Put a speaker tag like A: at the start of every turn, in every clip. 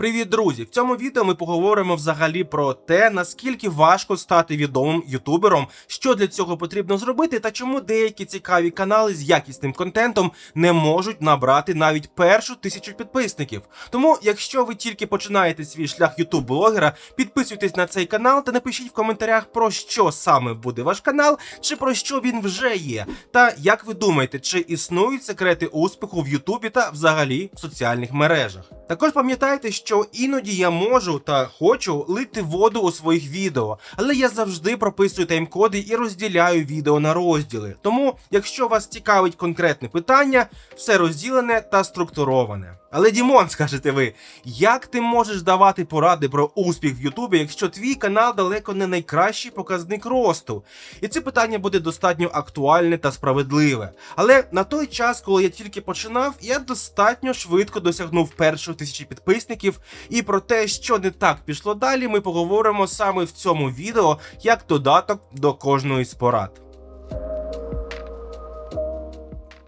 A: Привіт, друзі! В цьому відео ми поговоримо взагалі про те, наскільки важко стати відомим ютубером, що для цього потрібно зробити, та чому деякі цікаві канали з якісним контентом не можуть набрати навіть першу тисячу підписників. Тому, якщо ви тільки починаєте свій шлях ютуб-блогера, підписуйтесь на цей канал та напишіть в коментарях про що саме буде ваш канал, чи про що він вже є. Та як ви думаєте, чи існують секрети успіху в Ютубі та взагалі в соціальних мережах? Також пам'ятайте, що іноді я можу та хочу лити воду у своїх відео, але я завжди прописую тайм-коди і розділяю відео на розділи. Тому, якщо вас цікавить конкретне питання, все розділене та структуроване. Але Дімон, скажете ви, як ти можеш давати поради про успіх в Ютубі, якщо твій канал далеко не найкращий показник росту? І це питання буде достатньо актуальне та справедливе. Але на той час, коли я тільки починав, я достатньо швидко досягнув першої тисячі підписників. І про те, що не так пішло далі, ми поговоримо саме в цьому відео як додаток до кожної з порад.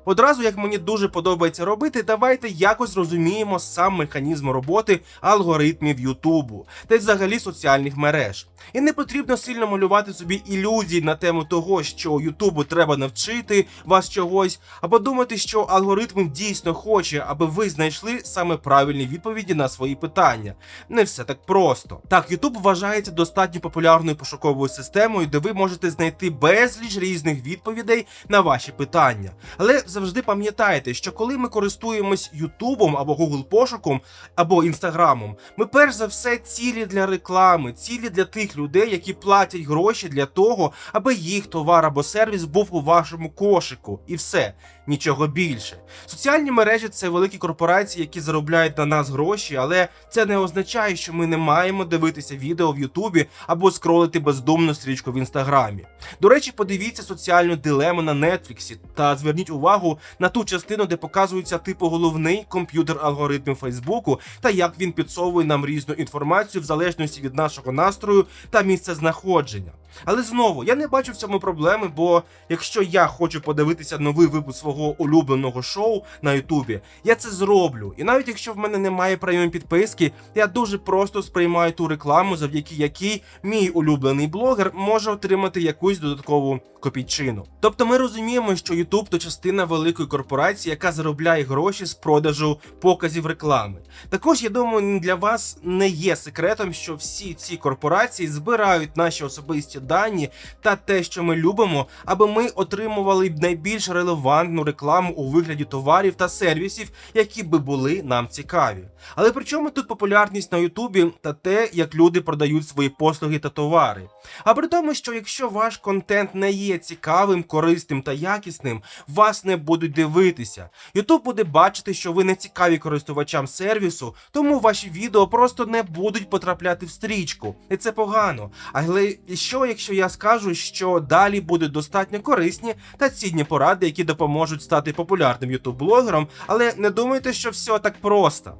A: Одразу, як мені дуже подобається робити, давайте якось зрозуміємо сам механізм роботи алгоритмів Ютубу та й взагалі соціальних мереж. І не потрібно сильно малювати собі ілюзій на тему того, що Ютубу треба навчити вас чогось, або думати, що алгоритм дійсно хоче, аби ви знайшли саме правильні відповіді на свої питання. Не все так просто. Так, Ютуб вважається достатньо популярною пошуковою системою, де ви можете знайти безліч різних відповідей на ваші питання. Але завжди пам'ятайте, що коли ми користуємось Ютубом або Google пошуком або Інстаграмом, ми перш за все цілі для реклами, цілі для тих людей, які платять гроші для того, аби їх товар або сервіс був у вашому кошику, і все, нічого більше. Соціальні мережі це великі корпорації, які заробляють на нас гроші, але це не означає, що ми не маємо дивитися відео в Ютубі або скролити бездумну стрічку в інстаграмі. До речі, подивіться соціальну дилему на Нетфліксі та зверніть увагу на ту частину, де показується типу головний комп'ютер алгоритмів Фейсбуку та як він підсовує нам різну інформацію в залежності від нашого настрою та місця знаходження. Але знову я не бачу в цьому проблеми, бо якщо я хочу подивитися новий випуск свого улюбленого шоу на Ютубі, я це зроблю. І навіть якщо в мене немає преміум підписки, я дуже просто сприймаю ту рекламу, завдяки якій мій улюблений блогер може отримати якусь додаткову копійчину. Тобто ми розуміємо, що Ютуб то частина великої корпорації, яка заробляє гроші з продажу показів реклами. Також я думаю, для вас не є секретом, що всі ці корпорації збирають наші особисті дані та те, що ми любимо, аби ми отримували найбільш релевантну рекламу у вигляді товарів та сервісів, які би були нам цікаві. Але при чому тут популярність на Ютубі та те, як люди продають свої послуги та товари? А при тому, що якщо ваш контент не є цікавим, корисним та якісним, вас не будуть дивитися. Ютуб буде бачити, що ви не цікаві користувачам сервісу, тому ваші відео просто не будуть потрапляти в стрічку. І це погано. Але що, якщо я скажу, що далі будуть достатньо корисні та цінні поради, які допоможуть стати популярним ютуб-блогером, але не думайте, що все так просто.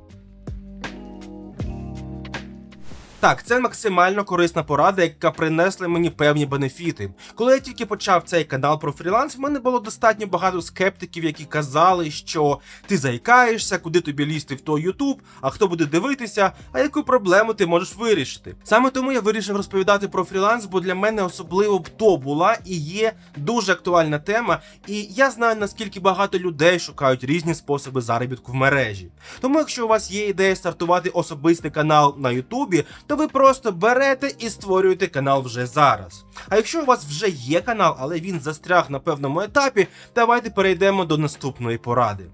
A: Так, це максимально корисна порада, яка принесла мені певні бенефіти. Коли я тільки почав цей канал про фріланс, в мене було достатньо багато скептиків, які казали, що ти заїкаєшся, куди тобі лізти в той Ютуб, а хто буде дивитися, а яку проблему ти можеш вирішити. Саме тому я вирішив розповідати про фріланс, бо для мене особливо б то була і є дуже актуальна тема, і я знаю наскільки багато людей шукають різні способи заробітку в мережі. Тому, якщо у вас є ідея стартувати особистий канал на Ютубі, то ви просто берете і створюєте канал вже зараз. А якщо у вас вже є канал, але він застряг на певному етапі, давайте перейдемо до наступної поради.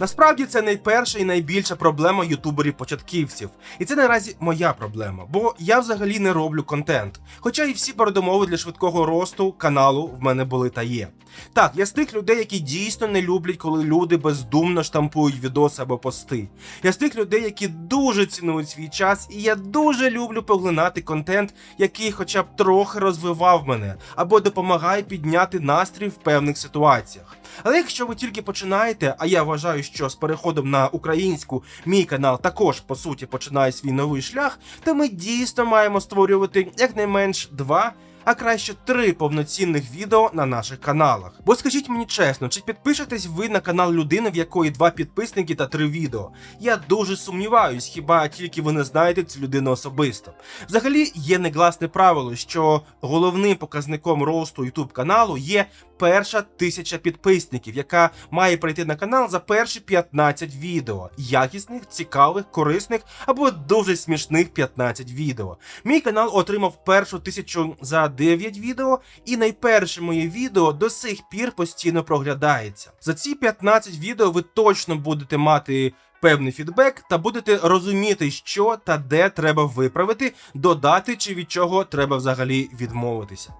A: Насправді це найперша і найбільша проблема ютуберів-початківців. І це наразі моя проблема, бо я взагалі не роблю контент. Хоча і всі передумови для швидкого росту каналу в мене були та є. Так, я з тих людей, які дійсно не люблять, коли люди бездумно штампують відоси або пости. Я з тих людей, які дуже цінують свій час, і я дуже люблю поглинати контент, який хоча б трохи розвивав мене, або допомагає підняти настрій в певних ситуаціях. Але якщо ви тільки починаєте, а я вважаю, що з переходом на українську мій канал також по суті починає свій новий шлях, то ми дійсно маємо створювати якнайменш два а краще три повноцінних відео на наших каналах. Бо скажіть мені чесно, чи підпишетесь ви на канал людини, в якої два підписники та три відео? Я дуже сумніваюсь, хіба тільки ви не знаєте цю людину особисто. Взагалі є негласне правило, що головним показником росту YouTube каналу є перша тисяча підписників, яка має прийти на канал за перші 15 відео. Якісних, цікавих, корисних або дуже смішних 15 відео. Мій канал отримав першу тисячу за 9 відео, і найперше моє відео до сих пір постійно проглядається. За ці 15 відео ви точно будете мати. Певний фідбек та будете розуміти, що та де треба виправити, додати чи від чого треба взагалі відмовитися.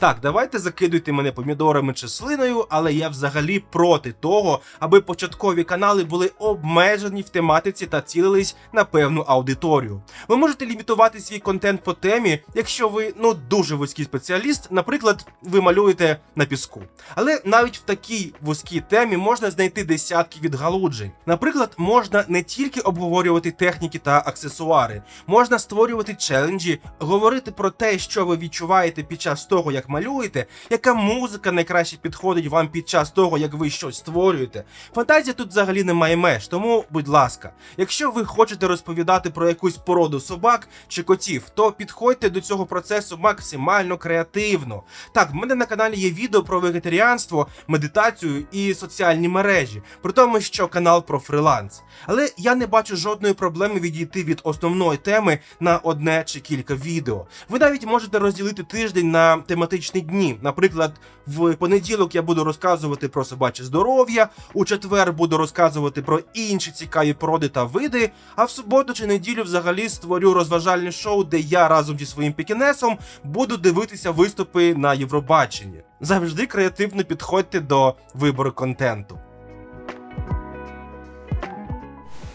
A: Так, давайте закидуйте мене помідорами чи слиною, але я взагалі проти того, аби початкові канали були обмежені в тематиці та цілились на певну аудиторію. Ви можете лімітувати свій контент по темі, якщо ви ну дуже вузький спеціаліст, наприклад, ви малюєте на піску. Але навіть в такій вузькій темі можна знайти десятки відгалуджень. Наприклад, можна не тільки обговорювати техніки та аксесуари, можна створювати челенджі, говорити про те, що ви відчуваєте під час того, як малюєте, яка музика найкраще підходить вам під час того, як ви щось створюєте. Фантазія тут взагалі не має меж, тому, будь ласка, якщо ви хочете розповідати про якусь породу собак чи котів, то підходьте до цього процесу максимально креативно. Так, в мене на каналі є відео про вегетаріанство, медитацію і соціальні мережі, при тому, що канал про фриланс. Але я не бачу жодної проблеми відійти від основної теми на одне чи кілька відео. Ви навіть можете розділити тиждень на тематичні дні. Наприклад, в понеділок я буду розказувати про собаче здоров'я, у четвер буду розказувати про інші цікаві породи та види. А в суботу чи неділю взагалі створю розважальне шоу, де я разом зі своїм пікінесом буду дивитися виступи на Євробаченні. Завжди креативно підходьте до вибору контенту.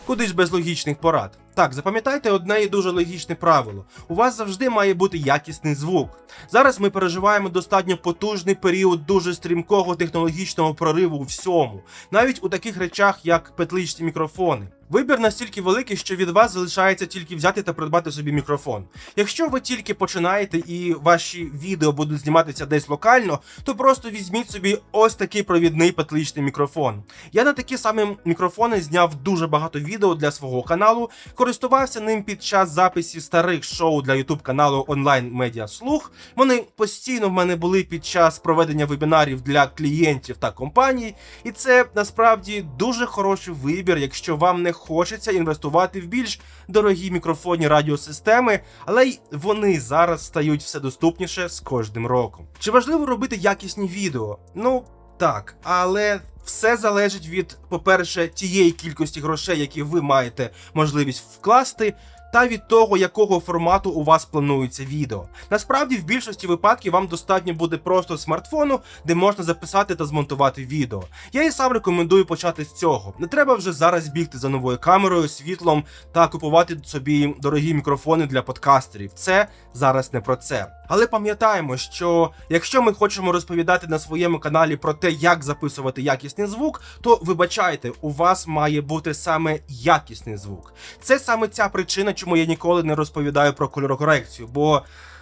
A: Куди ж без логічних порад? Так, запам'ятайте одне і дуже логічне правило: у вас завжди має бути якісний звук. Зараз ми переживаємо достатньо потужний період дуже стрімкого технологічного прориву у всьому, навіть у таких речах, як петличні мікрофони. Вибір настільки великий, що від вас залишається тільки взяти та придбати собі мікрофон. Якщо ви тільки починаєте і ваші відео будуть зніматися десь локально, то просто візьміть собі ось такий провідний петличний мікрофон. Я на такі самі мікрофони зняв дуже багато відео для свого каналу, користувався ним під час записів старих шоу для YouTube каналу онлайн Медіа Слух. Вони постійно в мене були під час проведення вебінарів для клієнтів та компаній, і це насправді дуже хороший вибір, якщо вам не хочеться інвестувати в більш дорогі мікрофонні радіосистеми, але й вони зараз стають все доступніше з кожним роком. Чи важливо робити якісні відео? Ну так, але. Все залежить від, по-перше, тієї кількості грошей, які ви маєте можливість вкласти, та від того, якого формату у вас планується відео. Насправді, в більшості випадків вам достатньо буде просто смартфону, де можна записати та змонтувати відео. Я і сам рекомендую почати з цього. Не треба вже зараз бігти за новою камерою, світлом та купувати собі дорогі мікрофони для подкастерів. Це зараз не про це. Але пам'ятаємо, що якщо ми хочемо розповідати на своєму каналі про те, як записувати якісний звук, то вибачайте, у вас має бути саме якісний звук. Це саме ця причина, чому я ніколи не розповідаю про кольорокорекцію, бо.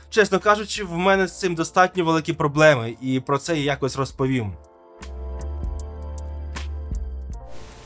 A: Чесно кажучи, в мене з цим достатньо великі проблеми, і про це я якось розповім.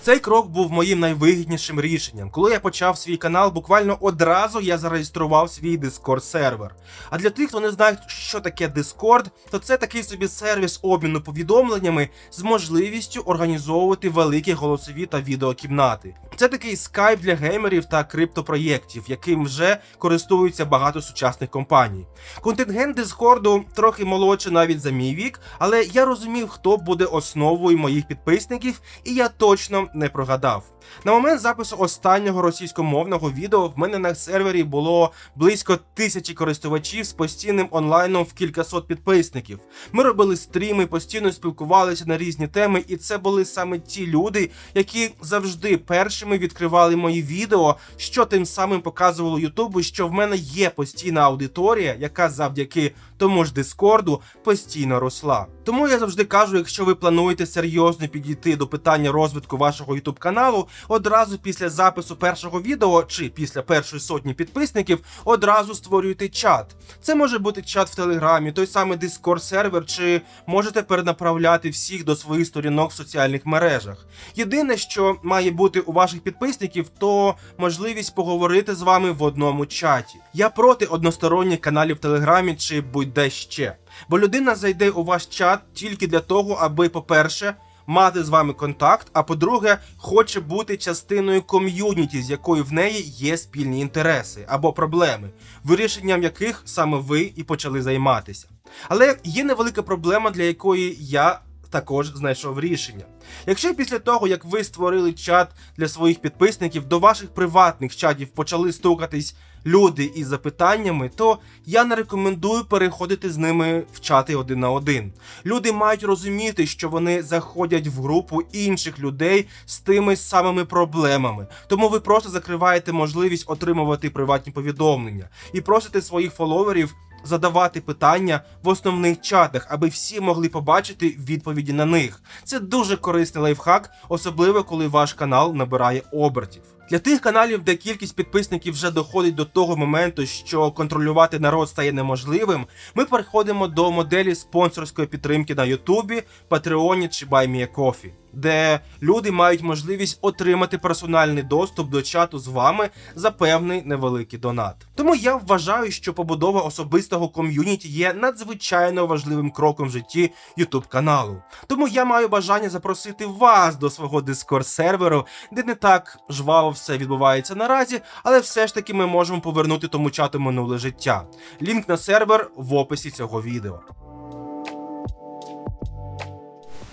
A: Цей крок був моїм найвигіднішим рішенням. Коли я почав свій канал, буквально одразу я зареєстрував свій Discord сервер. А для тих, хто не знає, що таке Discord, то це такий собі сервіс обміну повідомленнями з можливістю організовувати великі голосові та відеокімнати. Це такий скайп для геймерів та криптопроєктів, яким вже користуються багато сучасних компаній. Контингент Дискорду трохи молодший навіть за мій вік, але я розумів, хто буде основою моїх підписників, і я точно не прогадав. На момент запису останнього російськомовного відео в мене на сервері було близько тисячі користувачів з постійним онлайном в кількасот підписників. Ми робили стріми, постійно спілкувалися на різні теми, і це були саме ті люди, які завжди першими відкривали мої відео, що тим самим показувало Ютубу, що в мене є постійна аудиторія, яка завдяки тому ж Дискорду постійно росла. Тому я завжди кажу, якщо ви плануєте серйозно підійти до питання розвитку вашого Ютуб каналу, одразу після запису першого відео чи після першої сотні підписників одразу створюєте чат. Це може бути чат в Телеграмі, той самий Discord сервер, чи можете перенаправляти всіх до своїх сторінок в соціальних мережах. Єдине, що має бути у ваших підписників, то можливість поговорити з вами в одному чаті. Я проти односторонніх каналів в Телеграмі чи будь-де ще. Бо людина зайде у ваш чат тільки для того, аби, по-перше, мати з вами контакт, а по-друге, хоче бути частиною ком'юніті, з якою в неї є спільні інтереси або проблеми, вирішенням яких саме ви і почали займатися. Але є невелика проблема, для якої я також знайшов рішення. Якщо після того, як ви створили чат для своїх підписників, до ваших приватних чатів почали стукатись люди із запитаннями, то я не рекомендую переходити з ними в чати один на один. Люди мають розуміти, що вони заходять в групу інших людей з тими самими проблемами. Тому ви просто закриваєте можливість отримувати приватні повідомлення і просите своїх фоловерів задавати питання в основних чатах, аби всі могли побачити відповіді на них. Це дуже корисний лайфхак, особливо коли ваш канал набирає обертів. Для тих каналів, де кількість підписників вже доходить до того моменту, що контролювати народ стає неможливим, ми переходимо до моделі спонсорської підтримки на Ютубі, Патреоні чи BuyMeACoffee де люди мають можливість отримати персональний доступ до чату з вами за певний невеликий донат. Тому я вважаю, що побудова особистого ком'юніті є надзвичайно важливим кроком в житті YouTube каналу. Тому я маю бажання запросити вас до свого Discord серверу, де не так жваво все відбувається наразі, але все ж таки ми можемо повернути тому чату минуле життя. Лінк на сервер в описі цього відео.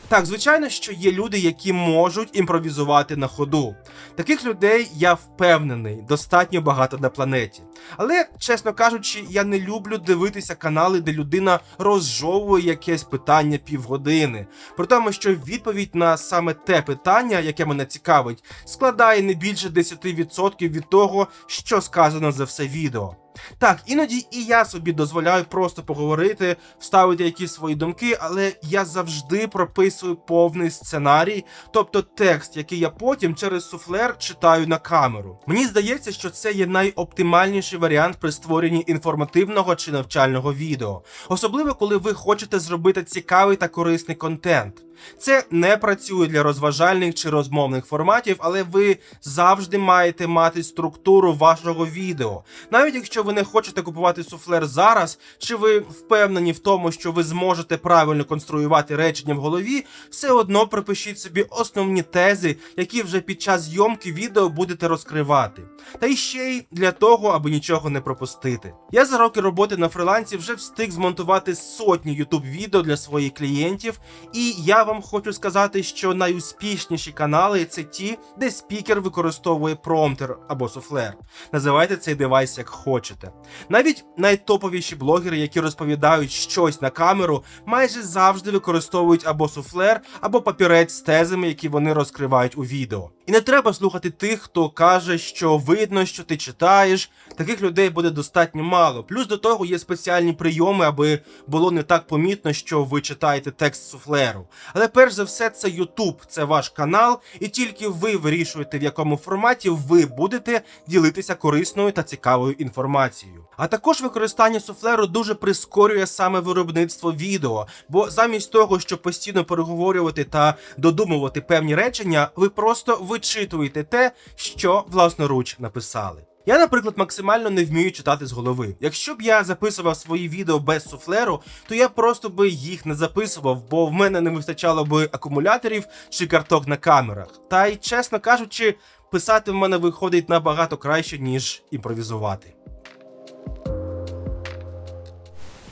A: Так, звичайно, що є люди, які можуть імпровізувати на ходу. Таких людей я впевнений, достатньо багато на планеті. Але, чесно кажучи, я не люблю дивитися канали, де людина розжовує якесь питання півгодини. При тому, що відповідь на саме те питання, яке мене цікавить, складає не більше 10% від того, що сказано за все відео. Так, іноді і я собі дозволяю просто поговорити, вставити якісь свої думки, але я завжди прописую повний сценарій, тобто текст, який я потім через суфлер читаю на камеру. Мені здається, що це є найоптимальніший варіант при створенні інформативного чи навчального відео, особливо коли ви хочете зробити цікавий та корисний контент. Це не працює для розважальних чи розмовних форматів, але ви завжди маєте мати структуру вашого відео. Навіть якщо ви не хочете купувати суфлер зараз, чи ви впевнені в тому, що ви зможете правильно конструювати речення в голові, все одно припишіть собі основні тези, які вже під час зйомки відео будете розкривати. Та й ще й для того, аби нічого не пропустити. Я за роки роботи на фрилансі вже встиг змонтувати сотні YouTube відео для своїх клієнтів, і я вам хочу сказати, що найуспішніші канали це ті, де спікер використовує промптер або суфлер. Називайте цей девайс як хочете. Навіть найтоповіші блогери, які розповідають щось на камеру, майже завжди використовують або суфлер, або папірець з тезами, які вони розкривають у відео. І не треба слухати тих, хто каже, що видно, що ти читаєш. Таких людей буде достатньо мало. Плюс до того є спеціальні прийоми, аби було не так помітно, що ви читаєте текст суфлеру. Але перш за все, це YouTube, це ваш канал, і тільки ви вирішуєте, в якому форматі ви будете ділитися корисною та цікавою інформацією. А також використання суфлеру дуже прискорює саме виробництво відео, бо замість того, щоб постійно переговорювати та додумувати певні речення, ви просто вичитуєте те, що власноруч написали. Я, наприклад, максимально не вмію читати з голови. Якщо б я записував свої відео без суфлеру, то я просто би їх не записував, бо в мене не вистачало би акумуляторів чи карток на камерах. Та й, чесно кажучи, писати в мене виходить набагато краще, ніж імпровізувати.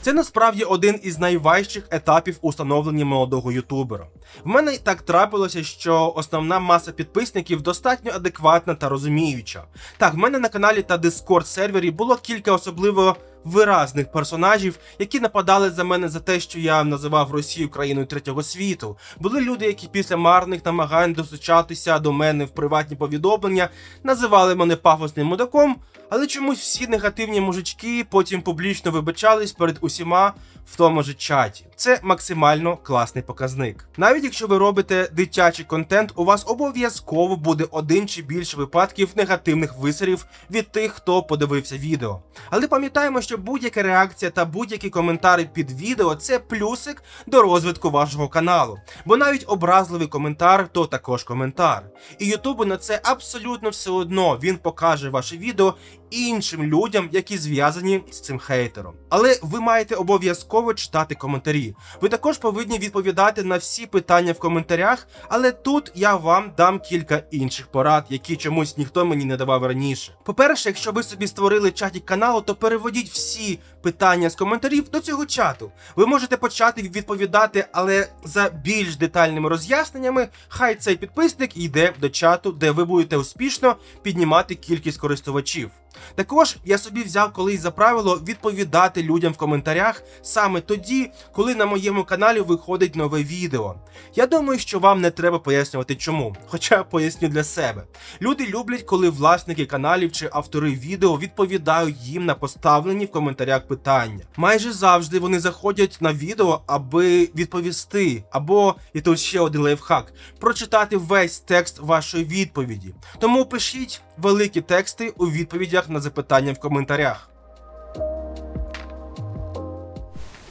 A: Це насправді один із найважчих етапів установлення молодого ютубера. В мене так трапилося, що основна маса підписників достатньо адекватна та розуміюча. Так, в мене на каналі та дискорд сервері було кілька особливо виразних персонажів, які нападали за мене за те, що я називав Росію країною третього світу. Були люди, які після марних намагань достучатися до мене в приватні повідомлення називали мене пафосним мудаком, але чомусь всі негативні мужички потім публічно вибачались перед усіма в тому же чаті. Це максимально класний показник. Навіть якщо ви робите дитячий контент, у вас обов'язково буде один чи більше випадків негативних висерів від тих, хто подивився відео. Але пам'ятаємо, що будь-яка реакція та будь-які коментарі під відео це плюсик до розвитку вашого каналу. Бо навіть образливий коментар то також коментар. І Ютубу на це абсолютно все одно він покаже ваше відео іншим людям, які зв'язані з цим хейтером. Але ви маєте обов'язково читати коментарі. Ви також повинні відповідати на всі питання в коментарях, але тут я вам дам кілька інших порад, які чомусь ніхто мені не давав раніше. По-перше, якщо ви собі створили чаті каналу, то переводіть всі питання з коментарів до цього чату. Ви можете почати відповідати, але за більш детальними роз'ясненнями, хай цей підписник йде до чату, де ви будете успішно піднімати кількість користувачів. Також я собі взяв колись за правило відповідати людям в коментарях саме тоді, коли на моєму каналі виходить нове відео. Я думаю, що вам не треба пояснювати чому, хоча поясню для себе. Люди люблять, коли власники каналів чи автори відео відповідають їм на поставлені в коментарях питання. Майже завжди вони заходять на відео, аби відповісти, або і тут ще один лайфхак прочитати весь текст вашої відповіді. Тому пишіть великі тексти у відповідях на запитання в коментарях.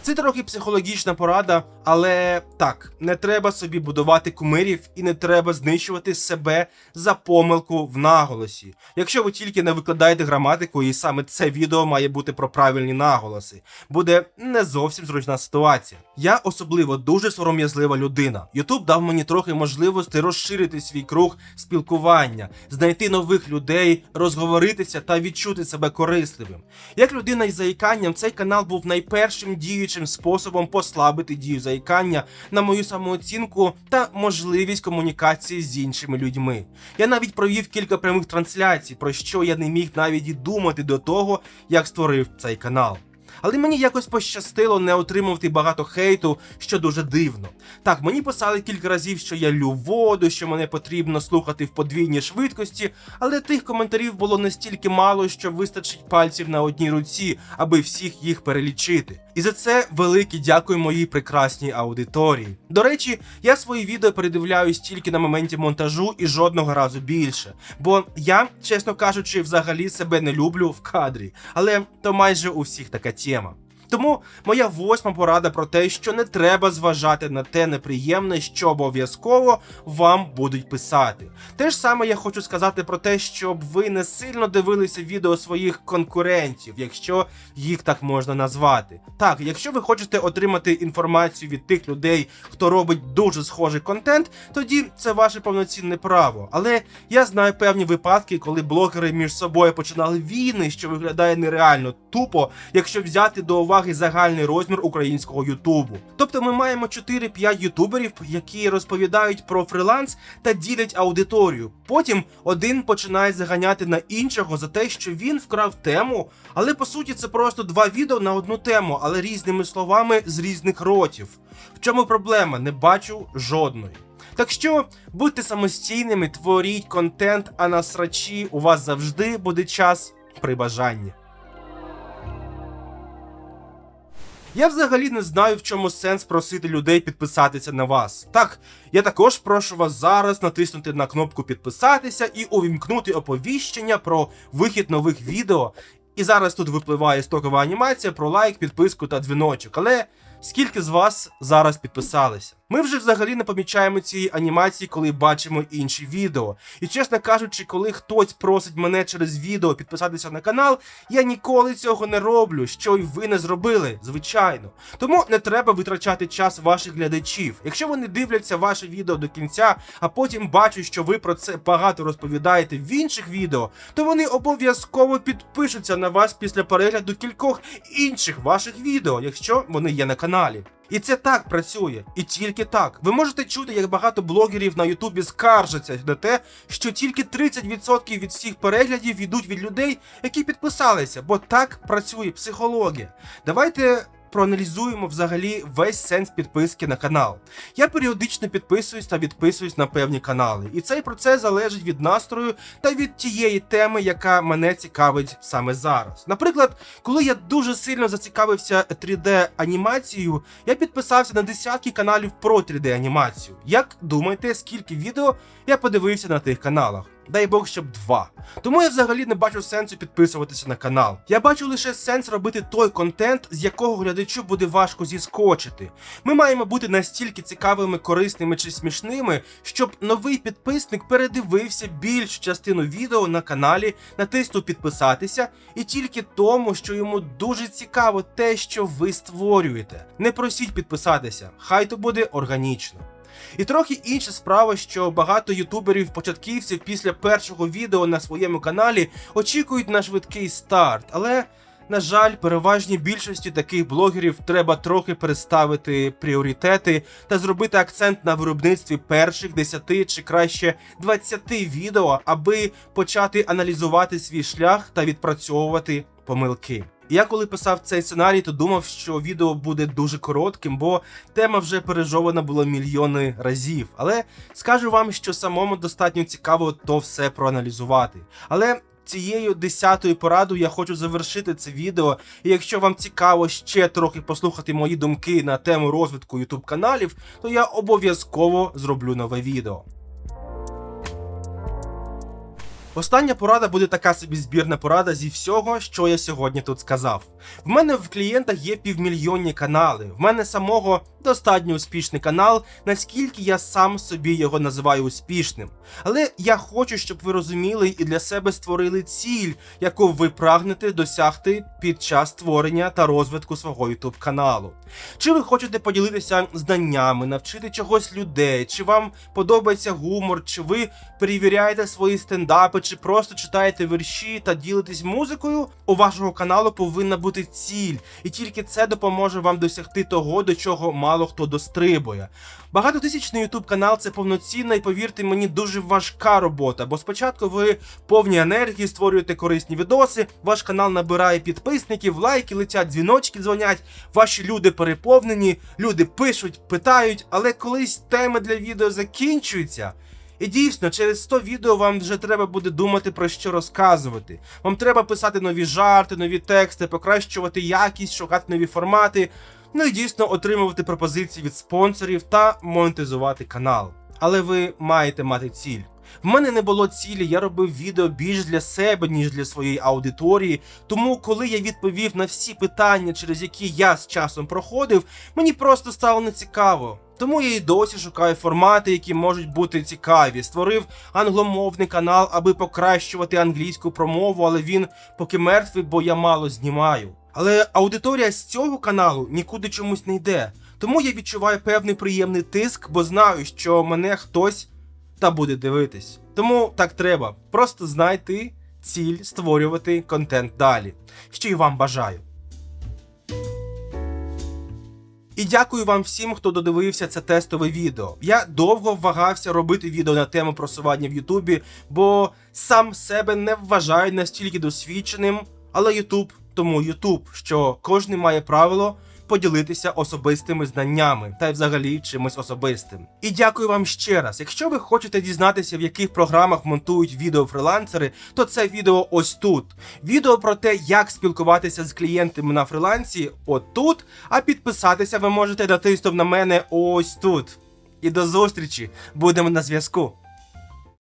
A: Це трохи психологічна порада, але так, не треба собі будувати кумирів і не треба знищувати себе за помилку в наголосі. Якщо ви тільки не викладаєте граматику, і саме це відео має бути про правильні наголоси, буде не зовсім зручна ситуація. Я особливо дуже сором'язлива людина. Ютуб дав мені трохи можливості розширити свій круг спілкування, знайти нових людей, розговоритися та відчути себе корисливим. Як людина із заїканням, цей канал був найпершим діючим способом послабити дію заїкання на мою самооцінку та можливість комунікації з іншими людьми. Я навіть провів кілька прямих трансляцій, про що я не міг навіть і думати до того, як створив цей канал. Але мені якось пощастило не отримувати багато хейту, що дуже дивно. Так, мені писали кілька разів, що я лю воду, що мене потрібно слухати в подвійній швидкості, але тих коментарів було настільки мало, що вистачить пальців на одній руці, аби всіх їх перелічити. І за це велике дякую моїй прекрасній аудиторії. До речі, я свої відео передивляюсь тільки на моменті монтажу і жодного разу більше. Бо я, чесно кажучи, взагалі себе не люблю в кадрі, але то майже у всіх така тема тема. Тому моя восьма порада про те, що не треба зважати на те неприємне, що обов'язково вам будуть писати. Те ж саме я хочу сказати про те, щоб ви не сильно дивилися відео своїх конкурентів, якщо їх так можна назвати. Так, якщо ви хочете отримати інформацію від тих людей, хто робить дуже схожий контент, тоді це ваше повноцінне право. Але я знаю певні випадки, коли блогери між собою починали війни, що виглядає нереально тупо, якщо взяти до уваги загальний розмір українського Ютубу. Тобто ми маємо 4-5 ютуберів, які розповідають про фриланс та ділять аудиторію. Потім один починає заганяти на іншого за те, що він вкрав тему, але по суті це просто два відео на одну тему, але різними словами з різних ротів. В чому проблема? Не бачу жодної. Так що будьте самостійними, творіть контент, а на срачі у вас завжди буде час при бажанні. Я взагалі не знаю, в чому сенс просити людей підписатися на вас. Так, я також прошу вас зараз натиснути на кнопку підписатися і увімкнути оповіщення про вихід нових відео. І зараз тут випливає стокова анімація про лайк, підписку та дзвіночок. Але скільки з вас зараз підписалися? Ми вже взагалі не помічаємо цієї анімації, коли бачимо інші відео. І чесно кажучи, коли хтось просить мене через відео підписатися на канал, я ніколи цього не роблю, що й ви не зробили, звичайно. Тому не треба витрачати час ваших глядачів. Якщо вони дивляться ваше відео до кінця, а потім бачать, що ви про це багато розповідаєте в інших відео, то вони обов'язково підпишуться на вас після перегляду кількох інших ваших відео, якщо вони є на каналі. І це так працює, і тільки так. Ви можете чути, як багато блогерів на Ютубі скаржаться на те, що тільки 30% від всіх переглядів йдуть від людей, які підписалися, бо так працює психологія. Давайте. Проаналізуємо взагалі весь сенс підписки на канал. Я періодично підписуюсь та відписуюсь на певні канали, і цей процес залежить від настрою та від тієї теми, яка мене цікавить саме зараз. Наприклад, коли я дуже сильно зацікавився 3D-анімацією, я підписався на десятки каналів про 3D-анімацію. Як думаєте, скільки відео я подивився на тих каналах? Дай Бог, щоб два. Тому я взагалі не бачу сенсу підписуватися на канал. Я бачу лише сенс робити той контент, з якого глядачу буде важко зіскочити. Ми маємо бути настільки цікавими, корисними чи смішними, щоб новий підписник передивився більшу частину відео на каналі, натиснув підписатися, і тільки тому, що йому дуже цікаво те, що ви створюєте. Не просіть підписатися, хай то буде органічно. І трохи інша справа, що багато ютуберів-початківців після першого відео на своєму каналі очікують на швидкий старт, але. На жаль, переважній більшості таких блогерів треба трохи переставити пріоритети та зробити акцент на виробництві перших 10 чи краще 20 відео, аби почати аналізувати свій шлях та відпрацьовувати помилки. Я коли писав цей сценарій, то думав, що відео буде дуже коротким, бо тема вже пережована була мільйони разів. Але скажу вам, що самому достатньо цікаво то все проаналізувати. Але цією десятою порадою я хочу завершити це відео. І якщо вам цікаво ще трохи послухати мої думки на тему розвитку YouTube каналів, то я обов'язково зроблю нове відео. Остання порада буде така собі збірна порада зі всього, що я сьогодні тут сказав. В мене в клієнтах є півмільйонні канали. В мене самого достатньо успішний канал, наскільки я сам собі його називаю успішним. Але я хочу, щоб ви розуміли і для себе створили ціль, яку ви прагнете досягти під час створення та розвитку свого YouTube каналу. Чи ви хочете поділитися знаннями, навчити чогось людей, чи вам подобається гумор, чи ви перевіряєте свої стендапи, чи просто читаєте вірші та ділитесь музикою? У вашого каналу повинна бути ціль, і тільки це допоможе вам досягти того, до чого мало хто дострибує. Багатотисячний YouTube канал це повноцінна і повірте мені дуже важка робота, бо спочатку ви повні енергії створюєте корисні відоси, ваш канал набирає підписників, лайки летять, дзвіночки дзвонять, ваші люди переповнені, люди пишуть, питають, але колись теми для відео закінчуються. І дійсно, через 100 відео вам вже треба буде думати про що розказувати. Вам треба писати нові жарти, нові тексти, покращувати якість, шукати нові формати. Ну і дійсно отримувати пропозиції від спонсорів та монетизувати канал. Але ви маєте мати ціль. В мене не було цілі, я робив відео більш для себе, ніж для своєї аудиторії. Тому, коли я відповів на всі питання, через які я з часом проходив, мені просто стало нецікаво. Тому я і досі шукаю формати, які можуть бути цікаві. Створив англомовний канал, аби покращувати англійську промову, але він поки мертвий, бо я мало знімаю. Але аудиторія з цього каналу нікуди чомусь не йде. Тому я відчуваю певний приємний тиск, бо знаю, що мене хтось та буде дивитись. Тому так треба. Просто знайти ціль створювати контент далі. Що й вам бажаю. І дякую вам всім, хто додивився це тестове відео. Я довго вагався робити відео на тему просування в Ютубі, бо сам себе не вважаю настільки досвідченим, але Ютуб тому Ютуб, що кожен має правило поділитися особистими знаннями та й взагалі чимось особистим. І дякую вам ще раз. Якщо ви хочете дізнатися, в яких програмах монтують відео фрилансери, то це відео ось тут. Відео про те, як спілкуватися з клієнтами на фрилансі, отут. А підписатися ви можете натиснув на мене ось тут. І до зустрічі! Будемо на зв'язку.